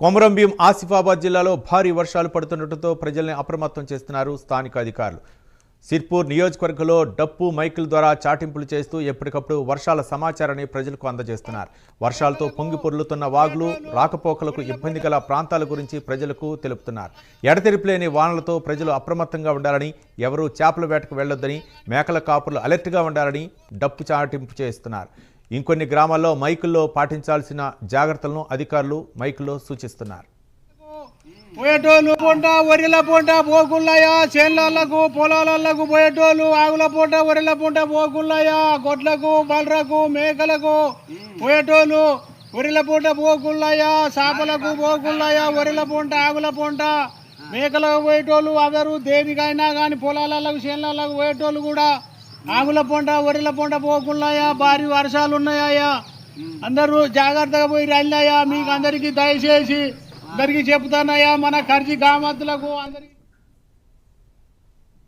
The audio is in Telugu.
కొమరంభీం ఆసిఫాబాద్ జిల్లాలో భారీ వర్షాలు పడుతుండటంతో ప్రజల్ని అప్రమత్తం చేస్తున్నారు స్థానిక అధికారులు. సిర్పూర్ నియోజకవర్గంలో డప్పు మైకుల ద్వారా చాటింపులు చేస్తూ ఎప్పటికప్పుడు వర్షాల సమాచారాన్ని ప్రజలకు అందజేస్తున్నారు. వర్షాలతో పొంగి పొర్లుతున్న వాగులు రాకపోకలకు ఇబ్బంది గల ప్రాంతాల గురించి ప్రజలకు తెలుపుతున్నారు. ఎడతెరిపిలేని వానలతో ప్రజలు అప్రమత్తంగా ఉండాలని ఎవరూ చేపల వేటకు వెళ్ళొద్దని మేకల కాపులు అలర్ట్గా ఉండాలని డప్పు చాటింపు చేస్తున్నారు. ఇంకొన్ని గ్రామాల్లో మైకుల్లో పాటించాల్సిన జాగ్రత్తలను అధికారులు మైకుల్లో సూచిస్తున్నారు. పోయేటోళ్ళు పూట వరిల పూట పోకుళ్ళయా చేన్లకు పొలాలకు పోయేటోళ్ళు ఆగుల పూట వరిల పూట పోకుళ్ళయా గొడ్లకు బలరకు మేకలకు పోయేటోళ్ళు వరిల పూట పోకుళ్ళయా చేపలకు పోకుళ్ళయా వరిల పూట ఆవుల పూట మేకలకు పోయేటోళ్ళు అవరు దేనికైనా కానీ పొలాలకు చేన్లకు పోయేటోళ్ళు కూడా ఆవుల పొంట ఒరిల పొంట పోకుళ్ళయా భారీ వర్షాలు ఉన్నాయా అందరూ జాగ్రత్తగా పోయి రండియా మీకు అందరికీ దయచేసి అందరికీ చెప్తానయ్యా. మన ఖర్చు గామత్తులకు అందరికీ